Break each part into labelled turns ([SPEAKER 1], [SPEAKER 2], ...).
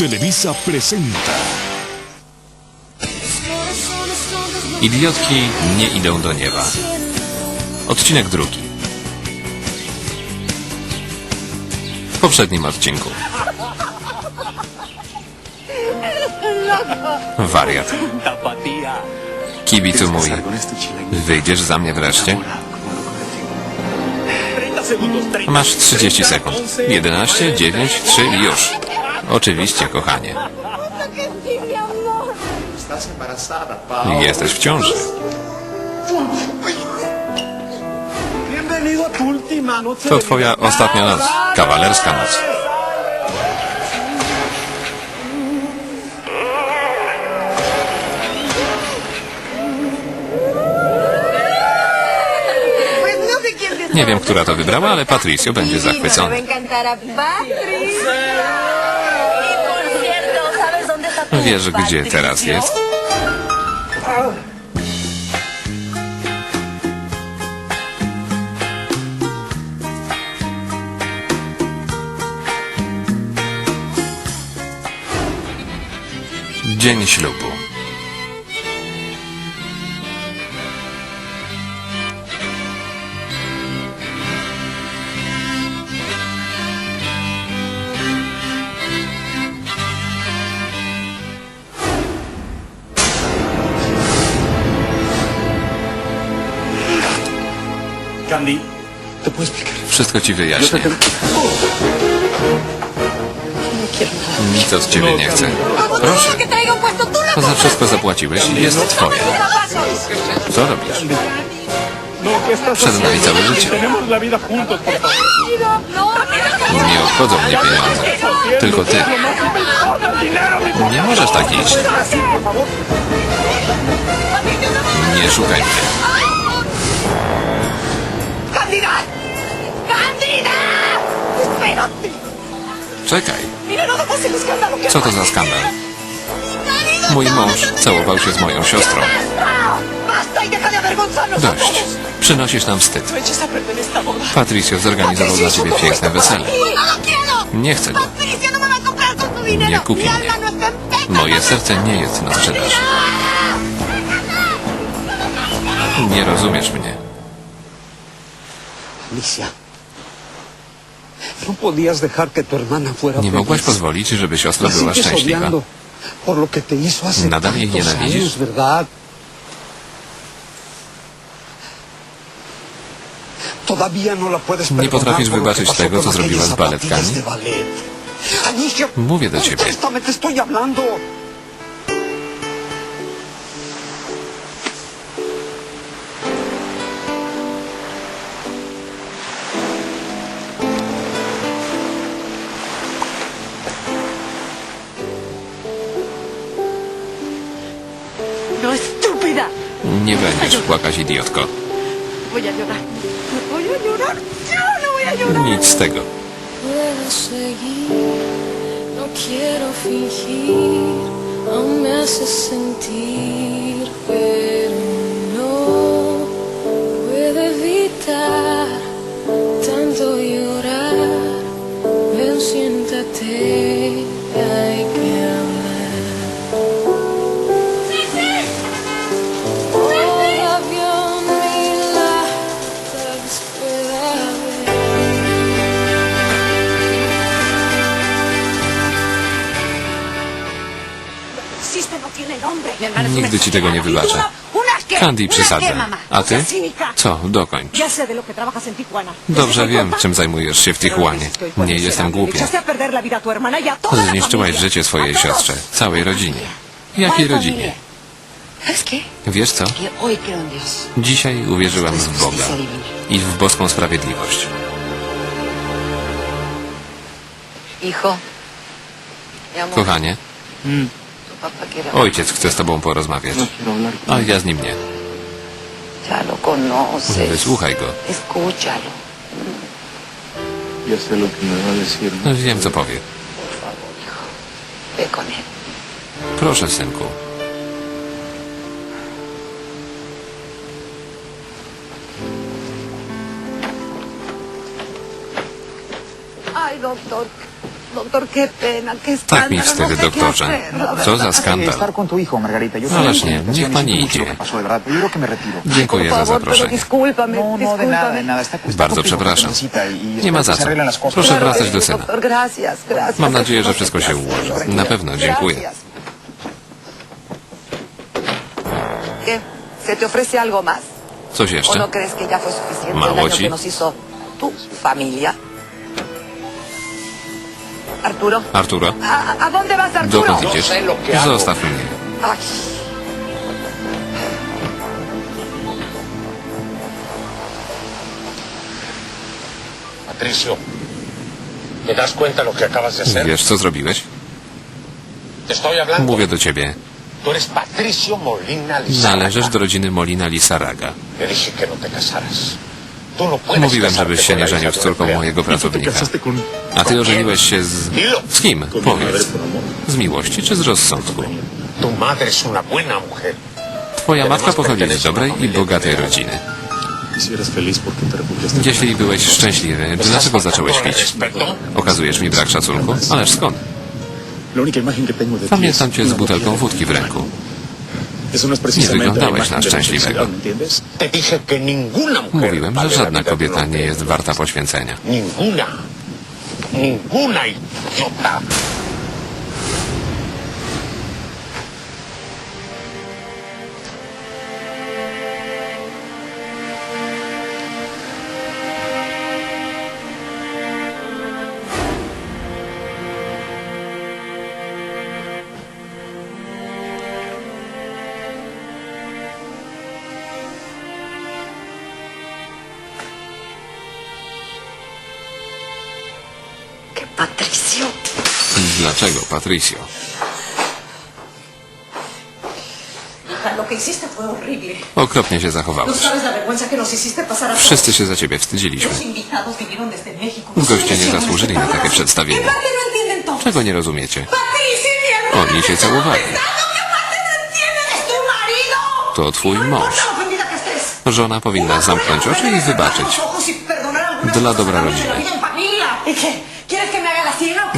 [SPEAKER 1] Televisa presenta
[SPEAKER 2] Idiotki nie idą do nieba. Odcinek drugi. W poprzednim odcinku. Wariat. Kibicu mój, wyjdziesz za mnie wreszcie? Masz 30 sekund. 11, 9, 3 i już. Oczywiście, kochanie. Jesteś w ciąży. To twoja ostatnia noc. Kawalerska noc.
[SPEAKER 3] No
[SPEAKER 2] Nie wiem, która to wybrała, ale Patricio będzie zachwycony. Wiesz, gdzie teraz jest? Dzień ślubu. Wszystko ci wyjaśnię.
[SPEAKER 4] tengo...
[SPEAKER 2] Nic od ciebie nie chcę. Proszę.
[SPEAKER 3] puesto tú lo
[SPEAKER 2] To za wszystko zapłaciłeś i jest twoje. Co robisz?
[SPEAKER 4] No, ¿qué estás
[SPEAKER 2] Przed nami całe życie.
[SPEAKER 3] No,
[SPEAKER 2] Nie obchodzą mnie pieniądze. Tylko ty. Nie możesz tak iść. Nie szukaj mnie. Czekaj. Co to za skandal? Mój mąż całował się z moją siostrą.
[SPEAKER 3] ¡Basta y
[SPEAKER 2] Dość. Przynosisz nam wstyd.
[SPEAKER 3] No.
[SPEAKER 2] Patricio zorganizował dla ciebie piękne wesele.
[SPEAKER 3] ¡No!
[SPEAKER 2] Nie chcę go.
[SPEAKER 3] No.
[SPEAKER 2] Nie kupi mnie.
[SPEAKER 3] no.
[SPEAKER 2] Moje serce nie jest na sprzedaż. Nie rozumiesz mnie.
[SPEAKER 5] Alicia, no podías dejar que tu hermana fuera
[SPEAKER 2] Nie mogłaś pozwolić, żeby siostra była szczęśliwa.
[SPEAKER 5] odiando por lo que te hizo hace
[SPEAKER 2] Nadal jej
[SPEAKER 5] tantos
[SPEAKER 2] nienawidzisz?
[SPEAKER 5] años, ¿verdad? Todavía no la puedes
[SPEAKER 2] Nie potrafisz wybaczyć tego,
[SPEAKER 5] con
[SPEAKER 2] co zrobiła
[SPEAKER 5] aquellas
[SPEAKER 2] z baletkami?
[SPEAKER 5] zapatillas de ballet. Alicia,
[SPEAKER 2] Mówię do ciebie.
[SPEAKER 3] No, estúpida.
[SPEAKER 2] Nie będziesz płakać, idiotko.
[SPEAKER 3] Voy a llorar. Voy a llorar. Yo no voy a llorar.
[SPEAKER 2] Nic z tego.
[SPEAKER 6] puedo seguir, no quiero fingir, aún me hace sentir, pero no puedo evitar tanto llorar. Ven, siéntate,
[SPEAKER 2] Nigdy ci tego nie wybaczę. Candy przesadza. A ty? Co? Dokończ. Dobrze wiem, czym zajmujesz się w Tijuanie. Nie jestem głupia. Zniszczyłaś życie swojej siostrze, całej rodzinie. Jakiej
[SPEAKER 3] ¿Cuál
[SPEAKER 2] rodzinie? Wiesz co? Dzisiaj uwierzyłem w Boga i w boską sprawiedliwość. Kochanie,
[SPEAKER 7] quiere
[SPEAKER 2] ojciec chce z tobą porozmawiać, a ja z nim nie. Wysłuchaj go.
[SPEAKER 4] ¿no?
[SPEAKER 2] Wiem, co powie. Proszę, synku.
[SPEAKER 3] Ay, doctor,
[SPEAKER 7] Doctor, qué pena, qué
[SPEAKER 2] Tak mi wstyd,
[SPEAKER 7] no
[SPEAKER 2] doktorze.
[SPEAKER 7] verdad.
[SPEAKER 2] Co za skandal.
[SPEAKER 1] Yo
[SPEAKER 2] Ależ nie, niech pani idzie. Dziękuję za zaproszenie.
[SPEAKER 1] No, no,
[SPEAKER 2] Bardzo przepraszam.
[SPEAKER 1] y-
[SPEAKER 2] Nie ma za co. Proszę wracać do syna. Mam nadzieję, że
[SPEAKER 7] No
[SPEAKER 2] wszystko się ułoży. Na pewno, dziękuję.
[SPEAKER 7] ¿Se te ofrece algo más?
[SPEAKER 2] Coś
[SPEAKER 7] ¿O
[SPEAKER 2] jeszcze?
[SPEAKER 7] no
[SPEAKER 2] Mało ci?
[SPEAKER 7] tu familia? Arturo.
[SPEAKER 2] Arturo,
[SPEAKER 7] ¿A, a dónde vas, Arturo?
[SPEAKER 2] dokąd idziesz? Zostaw mnie.
[SPEAKER 7] Ay,
[SPEAKER 8] Patricio, ¿te das cuenta lo que acabas de hacer?
[SPEAKER 2] Wiesz, co zrobiłeś?
[SPEAKER 8] Te estoy hablando.
[SPEAKER 2] Mówię do ciebie.
[SPEAKER 8] Tú eres Patricio Molina Lizárraga.
[SPEAKER 2] Należysz do rodziny Molina Lisaraga.
[SPEAKER 8] Te dije que no te casaras.
[SPEAKER 2] Mówiłem, żebyś się nie żenił z córką mojego pracownika. A ty ożeniłeś się z... Z kim? Powiedz. Z miłości czy z rozsądku? Twoja matka pochodzi z dobrej i bogatej rodziny. Jeśli byłeś szczęśliwy, dlaczego zacząłeś pić? Okazujesz mi brak szacunku? Ależ skąd? Pamiętam cię z butelką wódki w ręku.
[SPEAKER 4] La
[SPEAKER 2] wyglądałeś na szczęśliwego. Mówiłem, że żadna kobieta nie jest warta poświęcenia.
[SPEAKER 8] Ninguna. Ninguna idiota.
[SPEAKER 2] Dlaczego, Patricio? Okropnie się
[SPEAKER 3] No
[SPEAKER 2] zachowałeś.
[SPEAKER 3] todos.
[SPEAKER 2] Wszyscy się za ciebie wstydziliśmy. Goście nie zasłużyli na takie przedstawienie.
[SPEAKER 3] ¿Qué parte no?
[SPEAKER 2] Czego nie rozumiecie? Oni się całowali.
[SPEAKER 3] ¿Qué parte no.
[SPEAKER 2] To twój
[SPEAKER 3] No
[SPEAKER 2] mąż. Żona powinna zamknąć oczy i wybaczyć. Dla dobra rodziny.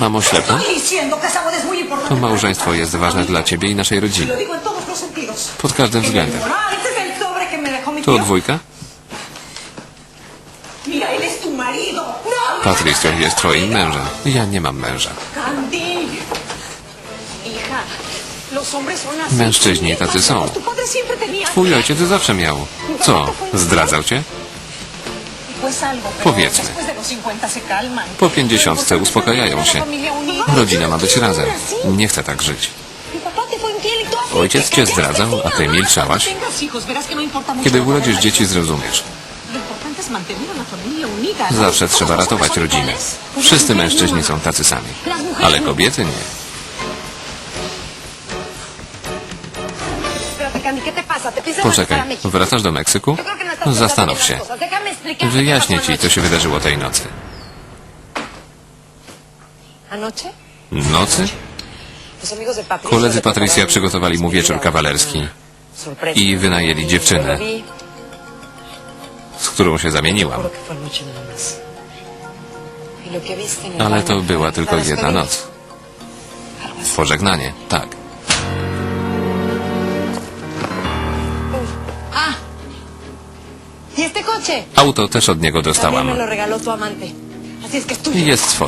[SPEAKER 2] Mamo ślepa? To małżeństwo jest ważne dla ciebie i naszej rodziny. Pod każdym względem. To dwójka? Patricio jest twoim mężem. Ja nie mam męża. Mężczyźni tacy są. Twój ojciec zawsze miał. Co? Zdradzał cię? Powiedzmy. Po pięćdziesiątce uspokajają się. Rodzina ma być razem. Nie chcę tak żyć. Ojciec cię zdradzał, a ty milczałaś? Kiedy urodzisz dzieci, zrozumiesz. Zawsze trzeba ratować rodzinę. Wszyscy mężczyźni są tacy sami. Ale kobiety nie. Poczekaj, wracasz do Meksyku? Zastanów się. Wyjaśnię ci, co się wydarzyło tej nocy. Nocy? Koledzy Patrycja przygotowali mu wieczór kawalerski i wynajęli dziewczynę, z którą się zamieniłam. Ale to była tylko jedna noc. Pożegnanie, tak. Auto też od niego dostałam. Jest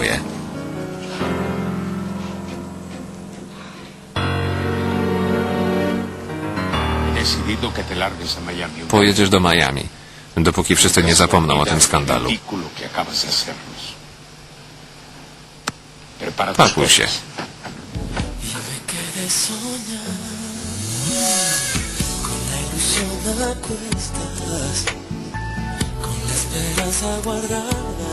[SPEAKER 8] Miami.
[SPEAKER 2] Pojedziesz do Miami, dopóki wszyscy nie zapomną o tym skandalu. Pakuj się.
[SPEAKER 9] a cuestas, con la esperanza guardada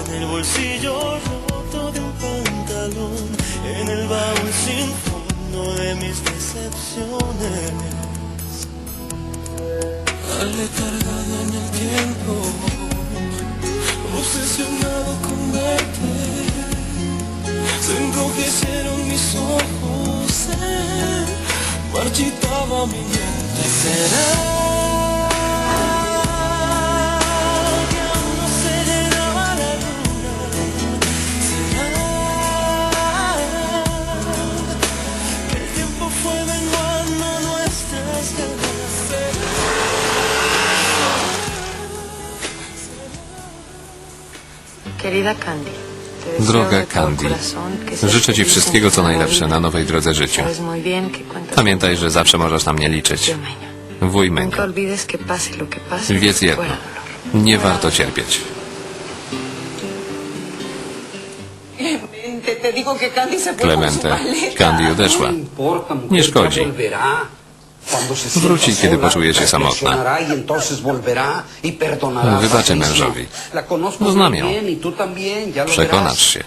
[SPEAKER 9] en el bolsillo roto de un pantalón, en el baúl sin fondo de mis decepciones. Aletargado en el tiempo, obsesionado con verte, se enrojecieron mis ojos, se marchitaba mi mente. ¿Será?
[SPEAKER 2] Droga Candy, życzę Ci wszystkiego, co najlepsze na nowej drodze
[SPEAKER 3] cuentas
[SPEAKER 2] Pamiętaj, że zawsze możesz na mnie liczyć. Wuj
[SPEAKER 3] pase.
[SPEAKER 2] Wiedz jedno. Nie warto cierpieć. Clemente. Candy odeszła.
[SPEAKER 5] importa, mujer,
[SPEAKER 2] Nie szkodzi. Wróci, kiedy poczuje się samotna.
[SPEAKER 5] y volverá y perdonará a
[SPEAKER 2] Wybaczy mężowi. Znam ją.
[SPEAKER 5] y
[SPEAKER 2] Przekonasz się.